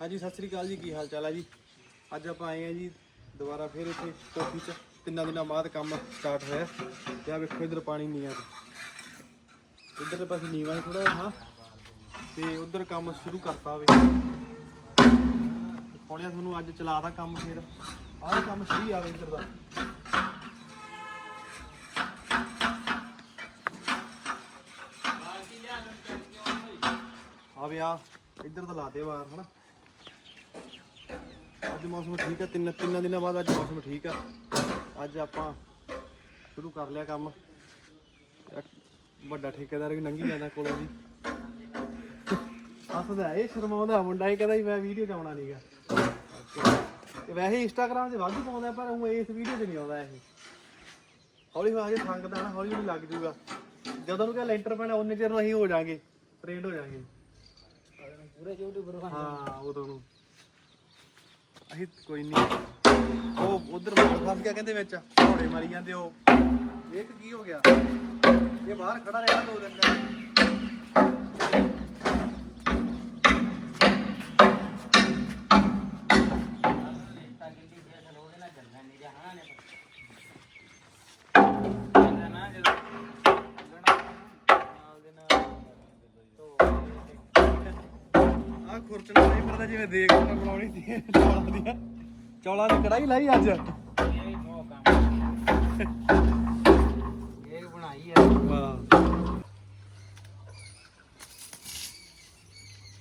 ਹਾਂਜੀ, ਸਤਿ ਸ੍ਰੀ ਅਕਾਲ ਜੀ। ਕੀ ਹਾਲ ਚਾਲ ਹੈ ਜੀ? ਅੱਜ ਆਪਾਂ ਆਏ ਆ ਜੀ ਦੁਬਾਰਾ ਫੇਰ ਇੱਥੇ ਕੋਠੀ 'ਚ। ਤਿੰਨਾਂ ਦਿਨਾਂ ਬਾਅਦ ਕੰਮ ਸਟਾਰਟ ਹੋਇਆ। ਤੇ ਆ ਵੇਖੋ ਇਧਰ ਪਾਣੀ ਨਹੀਂ ਆ ਇਧਰ ਦੇ ਪਾਸੇ ਨੀਵਾਂ ਹੈ ਥੋੜਾ ਹਾਂ। ਤੇ ਉਧਰ ਕੰਮ ਸ਼ੁਰੂ ਕਰਤਾ ਵੇ। ਹੁਣੇ ਤੁਹਾਨੂੰ ਅੱਜ ਚਲਾਦਾ ਕੰਮ ਫੇਰ। ਆਹ ਕੰਮ ਸਹੀ ਆਵੇ ਇਧਰ ਦਾ। ਆ ਵੀ ਆ ਇੱਧਰ ਤਾਂ ਲਾਤੇ ਵਾਰ ਹਨਾ। ਅੱਜ ਮੌਸਮ ਠੀਕ ਹੈ ਤਿੰਨ ਤਿੰਨ ਦਿਨਾਂ ਬਾਅਦ ਅੱਜ ਮੌਸਮ ਠੀਕ ਆ। ਅੱਜ ਆਪਾਂ ਸ਼ੁਰੂ ਕਰ ਲਿਆ ਕੰਮ। ਵੱਡਾ ਠੇਕੇਦਾਰ ਵੀ ਲੰਘੀ ਜਾਂਦਾ ਕੋਲੋਂ ਜੀ ਹੱਸਦਾ ਇਹ ਸ਼ਰਮਾਉਂਦਾ ਮੁੰਡਾ ਇਹ ਕਹਿੰਦਾ ਮੈਂ ਵੀਡੀਓ ਚ ਆਉਣਾ ਨਹੀਂਗਾ ਤੇ ਵੈਸੇ ਇੰਸਟਾਗ੍ਰਾਮ ਤੇ ਵਾਧੂ ਪਾਉਂਦਾ ਪਰ ਉਹ ਇਸ ਵੀਡੀਓ 'ਚ ਨਹੀਂ ਆਉਂਦਾ ਇਹ। ਹੌਲੀ ਹੌਲੀ ਸੰਗਦਾ ਨਾ ਹੌਲੀ ਹੌਲੀ ਲੱਗ ਜੂਗਾ। ਜਦੋਂ ਨੂੰ ਕਿ ਲੈਂਟਰ ਪੈਣਾ ਉਹਨੇ ਚਿਰ ਨੂੰ ਅਸੀਂ ਹੋ ਜਾਾਂਗੇ ਟ੍ਰੇਨਡ ਹੋ ਜਾਾਂਗੇ। ਪੂਰੇ ਯੂਟਿਊਬਰ ਹਾਂ ਉਦੋਂ ਨੂੰ। ਅਸੀਂ ਕੋਈ ਨਹੀਂ ਉਹ ਉਧਰ ਫਸ ਗਿਆ ਕਹਿੰਦੇ ਵਿੱਚ। ਘੋੜੇ ਮਾਰੀ ਜਾਂਦੇ ਉਹ। ਇਹ ਕੀ ਹੋ ਗਿਆ। ਇਹ ਬਾਹਰ ਖੜਾ ਰਿਹਾ ਦੋ ਦਿਨ ਦਾ। ਆ ਖੁਰਚਣਾ ਨਹੀਂ ਪਤਾ ਜਿਵੇਂ ਦੇਖ ਕੇ ਬਣਾਉਣੀ ਸੀ ਚੌਲਾਂ ਦੀਆਂ। ਚੌਲਾਂ ਦੀ ਕੜਾਈ ਲਾਈ ਅੱਜ। ਇਹ ਬਣਾਈ ਹੈ ਵਾਹ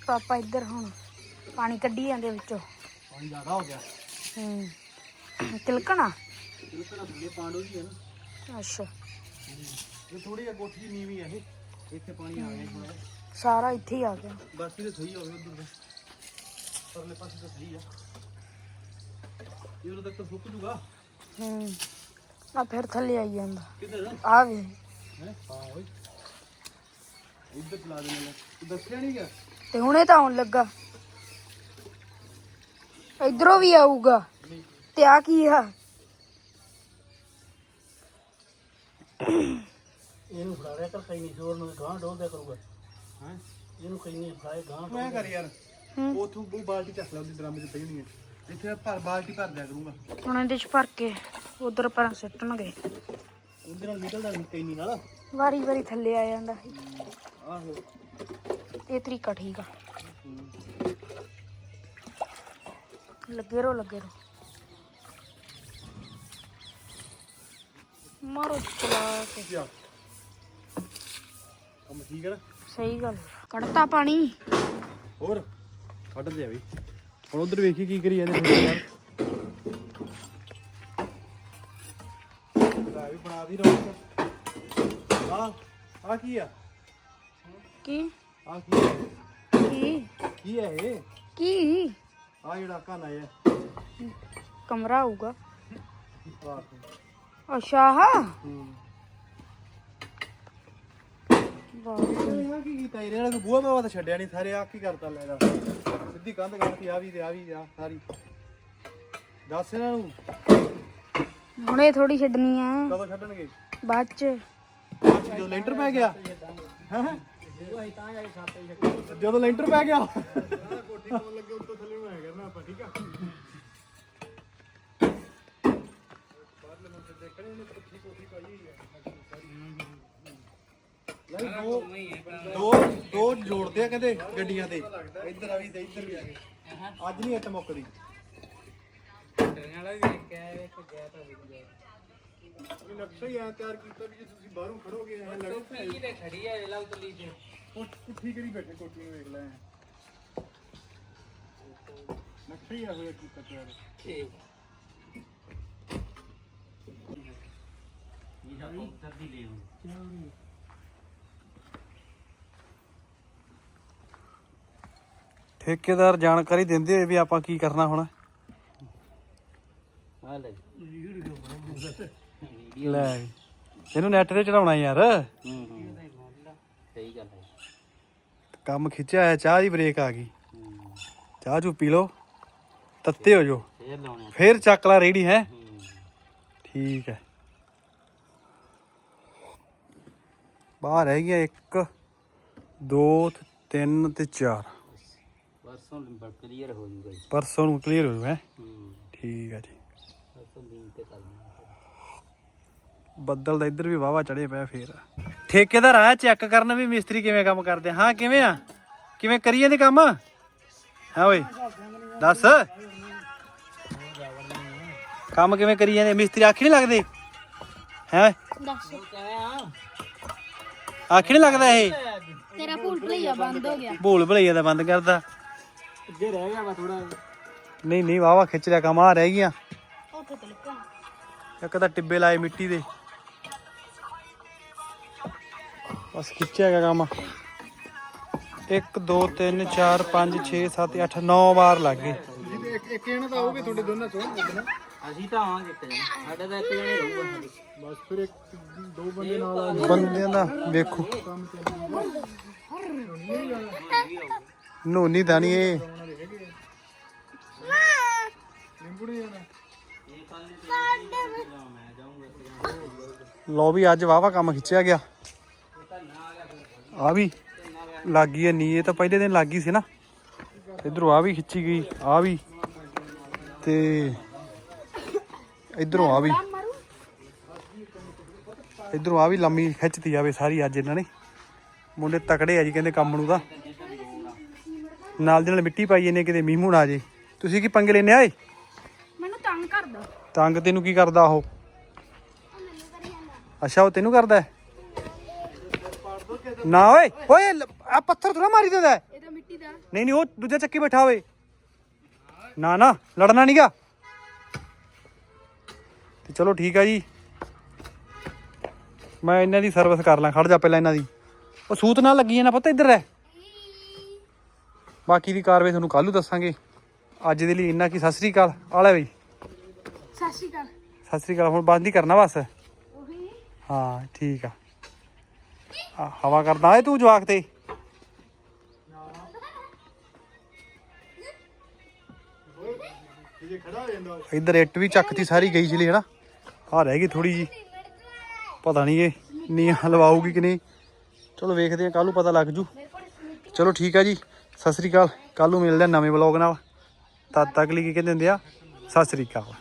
ਪਾਪਾ ਇੱਧਰ ਹੁਣ ਪਾਣੀ ਕੱਢੀ ਜਾਂਦੇ ਵਿੱਚੋਂ। ਪਾਣੀ ਜ਼ਿਆਦਾ ਹੋ ਗਿਆ। ਹੂੰ ਤਿਲਕਣਾ? ਇਹ ਤਾਂ ਥੱਲੇ ਪਾਂਡੋ ਜੀ ਹੈ ਨਾ। ਅੱਛਾ। ਇਹ ਥੋੜੀ ਜਿਹੀ ਕੋਠੀ ਦੀ ਨੀਵੀਂ ਹੈ ਇਹ। ਇੱਥੇ ਪਾਣੀ ਆ ਗਿਆ ਥੋੜਾ ਸਾਰਾ ਇੱਥੇ ਹੀ ਆ ਗਿਆ। ਬਸ ਇਹ ਸਹੀ ਹੋਵੇ ਉਧਰ ਦਾ। ਪਰਲੇ ਪਾਸੇ ਤਾਂ ਸਹੀ ਆ। ਇਹ ਉਦੋਂ ਤੱਕ ਤਾਂ ਸੁੱਕ ਜੂਗਾ। ਹੂੰ। ਆ ਫਿਰ ਥੱਲੇ ਆਈ ਜਾਂਦਾ। ਕਿੱਧਰ ਆ? ਵੀ। ਹੈ? ਹਾਂ ਓਏ। ਇੱਧਰ ਚਲਾ ਦੇਣਾ ਲੈ ਤੂੰ ਦੱਸਿਆ ਨਹੀਂ ਗਿਆ? ਤੇ ਹੁਣੇ ਤਾਂ ਆਉਣ ਲੱਗਾ। ਇਧਰੋਂ ਵੀ ਆਊਗਾ। ਤੇ ਆ ਕੀ ਆ? ਇਹਨੂੰ ਫੜਾ ਰਿਆ ਕਰ ਕਈ ਨਹੀਂ। ਜ਼ੋਰ ਨੂੰ ਗਾਂ ਡੋਲ ਦਿਆ ਕਰੂਗਾ। ਹੈ ਇਹਨੂੰ ਕਈ ਨਹੀਂ ਫੜਾਏ ਗਾਂ ਤੂੰ ਐ ਕਰ ਯਾਰ ਹੂੰ। ਉਥੋਂ ਉਹ ਬਾਲਟੀ ਚੱਕ ਲੈ ਉਹਦੀ ਡਰਮ ਚ ਪਈ ਹੋਣੀ ਹੈ। ਇੱਥੇ ਭਰ ਬਾਲਟੀ ਭਰ ਦਿਆ ਕਰੂੰਗਾ। ਹੁਣ ਇਹਦੇ ਚ ਭਰ ਕੇ ਉਧਰ ਪਰਾਂ ਸਿੱਟਣਗੇ। ਉਹਦੇ ਨਾਲ ਨਿਕਲਦਾ ਨਹੀਂ ਕਈ ਨਾਲ। ਵਾਰੀ ਵਾਰੀ ਥੱਲੇ ਆ ਜਾਂਦਾ ਆਹੋ। ਇਹ ਤਰੀਕਾ ਠੀਕ ਆ। ਲੱਗੇ ਰੋ ਲੱਗੇ ਰੋ ਮਾਰੋ ਚਲਾ ਕੇ। ਜਾ ਕੰਮ ਠੀਕ ਹੈ ਨਾ? ਸਹੀ ਗੱਲ ਕੱਢਤਾ ਪਾਣੀ। ਹੋਰ ਕੱਢ ਦੇ ਵੀ। ਹੁਣ ਉਧਰ ਵੇਖੀ ਕੀ ਕਰੀ ਜਾਂਦੇ ਤੁਹਾਡੇ ਯਾਰ ਲੈ ਵੀ ਬਣਾ ਦੀ ਰੌਣਕ ਆ ਆ ਕੀ ਆ? ਕੀ? ਆ ਕੀ ਕੀ? ਕੀ ਹੈ ਇਹ? ਕੀ? ਆ ਜਿਹੜਾ ਕਾਨਾ ਹੈ ਕਮਰਾ ਹੋਊਗਾ। ਆਹ। ਅੱਛਾ ਹਾ ਹੂੰ। ਵਾਹ ਕੀ ਕੀਤਾ ਇਹਨੇ ਨਾਲ ਬੂਹਾ ਬਾਵਾ ਤਾਂ ਛੱਡਿਆ ਨਹੀਂ ਸਾਰੇ ਆ ਕੀ ਕਰਤਾ ਲੈਦਾ ਸਿੱਧੀ ਕੰਧ ਕਰਤੀ ਆ ਵੀ ਤੇ ਆ ਵੀ ਆ ਸਾਰੀ ਦੱਸ ਇਹਨਾਂ ਨੂੰ ਹੁਣੇ ਥੋੜੀ ਛੱਡਣੀ ਆ ਕਦੋਂ ਛੱਡਣਗੇ ਬਾਅਦ ਚ ਜਦੋਂ ਲੈਂਟਰ ਪੈ ਗਿਆ ਹੈਂ? ਜਦੋਂ ਲੈਂਟਰ ਪੈ ਗਿਆ ਕੋਠੀ ਕੋਲ ਲੱਗੇ ਉੱਤੋਂ ਥੱਲੇ ਨੂੰ ਆਇਆ ਕਰਨਾ ਆਪਾਂ ਠੀਕ ਆ ਬਾਹਰਲੇ ਮੁੰਡੇ ਦੇਖਣੇ ਨੇ ਕੋਠੀ ਕੋਠੀ ਪਾਈ ਹੋਈ ਹੈ ਨਹੀਂ ਦੋ ਦੋ ਦੋ ਜੋੜਦੇ ਆ ਕਹਿੰਦੇ ਗੱਡੀਆਂ ਤੇ। ਇੱਧਰ ਆ ਵੀ ਤੇ ਇੱਧਰ ਵੀ ਆ ਗਏ। ਅੱਜ ਨਹੀਂ ਇੱਟ ਮੁੱਕਦੀ। ਵਾਲਾ ਵੀ ਵੇਖਿਆ ਇੱਕ ਗਿਆ ਤਾਂ ਵਧੀਆ ਇਹ ਨਕਸ਼ਾ ਹੀ ਆ ਤਿਆਰ ਕੀਤਾ ਵੀ ਜੇ ਤੁਸੀਂ ਬਾਹਰੋਂ ਖੜੋਗੇ ਐ ਲੱਗਦਾ ਕੀ ਤੇ ਖੜੀ ਹੈ ਲਾ ਉਤਲੀ ਚ। ਕੋਠੀ ਕਿਹੜੀ ਬੈਠੇ ਕੋਠੀ ਨੂੰ ਵੇਖ ਲੈ। ਨਕਸ਼ਾ ਹੀ ਆ ਹੋਇਆ ਕੀਤਾ ਤਿਆਰ। ਠੀਕ। ਇਹ ਤਾਂ ਉੱਤਰ ਦੀ ਲੈ ਹੁਣ ਠੇਕੇਦਾਰ ਜਾਣਕਾਰੀ ਦਿੰਦੇ ਹੋਏ ਵੀ ਆਪਾਂ ਕੀ ਕਰਨਾ ਹੁਣ। ਆ ਲੈ ਇਹਨੂੰ ਨੈਟ ਤੇ ਚੜਾਉਣਾ ਯਾਰ। ਸਹੀ ਗੱਲ ਹੈ ਕੰਮ ਖਿੱਚਿਆ ਹੈ ਚਾਹ ਦੀ ਬ੍ਰੇਕ ਆ ਗਈ। ਚਾਹ ਚੂ ਪੀ ਲਓ। ਤੱਤੇ ਹੋ ਜੋ ਫੇਰ ਲਾਉਣੇ ਫੇਰ ਚੱਕ ਲਾ ਰੇੜੀ ਹੈ। ਠੀਕ ਹੈ। ਬਾਹਰ ਰਹਿ ਗਿਆ 1 2 3 ਤੇ 4 ਪਰਸੋਂ ਨੰਬਰ ਕਲੀਅਰ ਹੋ ਜੂਗਾ ਜੀ। ਪਰਸੋਂ ਨੂੰ ਕਲੀਅਰ ਹੋ ਜੂ ਹੈ? ਹੂੰ। ਠੀਕ ਆ ਜੀ। ਪਰਸੋਂ ਦਿਨ ਤੇ ਕਰ ਲਵਾਂਗੇ ਬੱਦਲ ਦਾ ਇੱਧਰ ਵੀ ਵਾਵਾ ਚੜੇ ਪਿਆ ਫੇਰ। ਠੇਕੇਦਾਰ ਆਇਆ ਚੈੱਕ ਕਰਨ ਵੀ ਮਿਸਤਰੀ ਕਿਵੇਂ ਕੰਮ ਕਰਦੇ ਆ। ਹਾਂ ਕਿਵੇਂ ਆ? ਕਿਵੇਂ ਕਰੀ ਜਾਂਦੇ ਕੰਮ? ਹਾਂ ਓਏ ਦੱਸ। ਕੰਮ ਕਿਵੇਂ ਕਰੀ ਜਾਂਦੇ? ਮਿਸਤਰੀ ਆਖੀ ਨਹੀਂ ਲੱਗਦੇ? ਹੈ? ਦੱਸ। ਆ ਆਖੀ ਨਹੀਂ ਲੱਗਦਾ ਇਹ? ਤੇਰਾ ਭੂਲ ਭੁਲਈਆ ਬੰਦ ਹੋ ਗਿਆ। ਭੂਲ ਭਲਈਆ ਦਾ ਬੰਦ ਕਰਦਾ। ਅੱਗੇ ਰਹਿ ਗਿਆ ਵਾ ਥੋੜਾ ਨਹੀਂ ਨਹੀਂ ਵਾਵਾ ਖਿੱਚ ਲਿਆ ਕੰਮ ਆ ਰਹਿ ਗਈਆਂ। ਉੱਥੇ ਤੇ ਲੱਗਣਾ ਇੱਕ ਤਾਂ ਟਿੱਬੇ ਲਾਏ ਮਿੱਟੀ ਦੇ। ਬਸ ਖਿੱਚਿਆ ਗਿਆ ਕੰਮ। 1 2 3 4 5 6 7 8 9 ਵਾਰ ਲੱਗ ਗਏ। ਇੱਕ ਇਹਨਾਂ ਦਾ ਆਉਗੇ ਤੁਹਾਡੇ ਦੋਨਾਂ ਚੋਂ। ਅਸੀਂ ਤਾਂ ਆਵਾਂਗੇ ਇੱਕ ਜਣਾ। ਸਾਡੇ ਤਾਂ ਇੱਕ ਜਣੇ ਰਹੂਗਾ ਬਸ ਫਿਰ ਇੱਕ ਦੋ ਬੰਦੇ ਨਾਲ ਬੰਦਿਆਂ ਦਾ ਵੇਖੋ। ਨੋਨੀ ਦਾਣੀ ਇਹ। ਲੋ ਵੀ ਅੱਜ ਵਾਵਾ ਕੰਮ ਖਿੱਚਿਆ ਗਿਆ। ਆ ਵੀ ਲੱਗੀ ਐ ਨੀ ਇਹ ਤਾਂ ਪਹਿਲੇ ਦਿਨ ਲੱਗੀ ਸੀ ਨਾ। ਇਧਰੋਂ ਆ ਵੀ ਖਿੱਚੀ ਗਈ, ਆ ਵੀ। ਤੇ ਇਧਰੋਂ ਆ ਵੀ। ਇਧਰੋਂ ਆ ਵੀ ਲੰਮੀ ਖਿੱਚਤੀ ਜਾਵੇ ਸਾਰੀ ਅੱਜ ਇਹਨਾਂ ਨੇ। ਮੁੰਡੇ ਤਕੜੇ ਆ ਜੀ, ਕਹਿੰਦੇ ਕੰਮ ਨੂੰ ਤਾਂ। ਨਾਲ ਦੇ ਨਾਲ ਮਿੱਟੀ ਪਾਈ ਇਹਨੇ ਕਿਤੇ ਮੀਂਹ ਮੂਣ ਆ ਜੇ। ਤੁਸੀਂ ਕੀ ਪੰਗੇ ਲੈਨੇ ਆਏ ਮੈਨੂੰ ਤੰਗ ਕਰਦਾ। ਤੰਗ ਤੈਨੂੰ ਕੀ ਕਰਦਾ ਉਹ? ਅੱਛਾ ਉਹ ਤੈਨੂੰ ਕਰਦਾ ਹੈ? ਨਾ ਓਏ ਓਏ ਲ- ਆ ਪੱਥਰ ਥੋੜਾ ਮਾਰੀ ਦਿੰਦਾ ਹੈ। ਇਹ ਤਾਂ ਮਿੱਟੀ ਦਾ। ਨਹੀਂ ਨਹੀਂ ਉਹ ਦੂਜਾ ਚੱਕੀ ਬੈਠਾ ਹੋਵੇ। ਨਾ ਨਾ ਲੜਨਾ ਨਹੀਂਗਾ ਤੇ ਚਲੋ ਠੀਕ ਆ ਜੀ। ਮੈਂ ਇਹਨਾਂ ਦੀ ਸਰਵਿਸ ਕਰ ਲਾਂ ਖੜ ਜਾ ਪਹਿਲਾਂ ਇਹਨਾਂ ਦੀ। ਉਹ ਸੂਤ ਨਾਲ ਲੱਗੀ ਨਾ ਪਤਾ ਇੱਧਰ ਹੈ ਬਾਕੀ ਦੀ ਕਾਰਵਾਈ ਤੁਹਾਨੂੰ ਕੱਲ੍ਹ ਨੂੰ ਦੱਸਾਂਗੇ। ਅੱਜ ਦੇ ਲਈ ਇੰਨਾ ਕੀ ਸਤਿ ਸ੍ਰੀ ਅਕਾਲ। ਆਲੇ ਬਈ। ਸਤਿ ਸ਼੍ਰੀ ਅਕਾਲ। ਸਤਿ ਸ੍ਰੀ ਅਕਾਲ। ਹੁਣ ਬੰਦ ਹੀ ਕਰਨਾ ਬਸ। ਉਹੀ। ਹਾਂ ਠੀਕ ਆ। ਆ ਹਵਾ ਕਰਦਾ ਏ ਤੂੰ ਜਵਾਕ ਤੇ। ਇੱਧਰ ਇੱਟ ਵੀ ਚੱਕਤੀ ਸਾਰੀ ਗਈ ਚਲੀ ਹਨਾ। ਆ ਰਹਿ ਗਈ ਥੋੜੀ ਜੀ ਪਤਾ ਨਹੀਂ ਇਹ ਨੀਹਾਂ ਲਵਾਉਗੀ ਕਿ ਨਹੀਂ। ਚਲੋ ਵੇਖਦੇ ਆ ਕੱਲ ਨੂੰ ਪਤਾ ਲੱਗ ਜੂ। ਚਲੋ ਠੀਕ ਆ ਜੀ। ਸਤਿ ਸ੍ਰੀ ਅਕਾਲ। ਕੱਲ ਨੂੰ ਮਿਲਦੇ ਆ ਨਵੇਂ ਵਲੌਗ ਨਾਲ। ਤਦ ਤੱਕ ਲਈ ਕੀ ਕਹਿੰਦੇ ਹੁੰਦੇ ਆ? ਸਤਿ ਸ੍ਰੀ ਅਕਾਲ।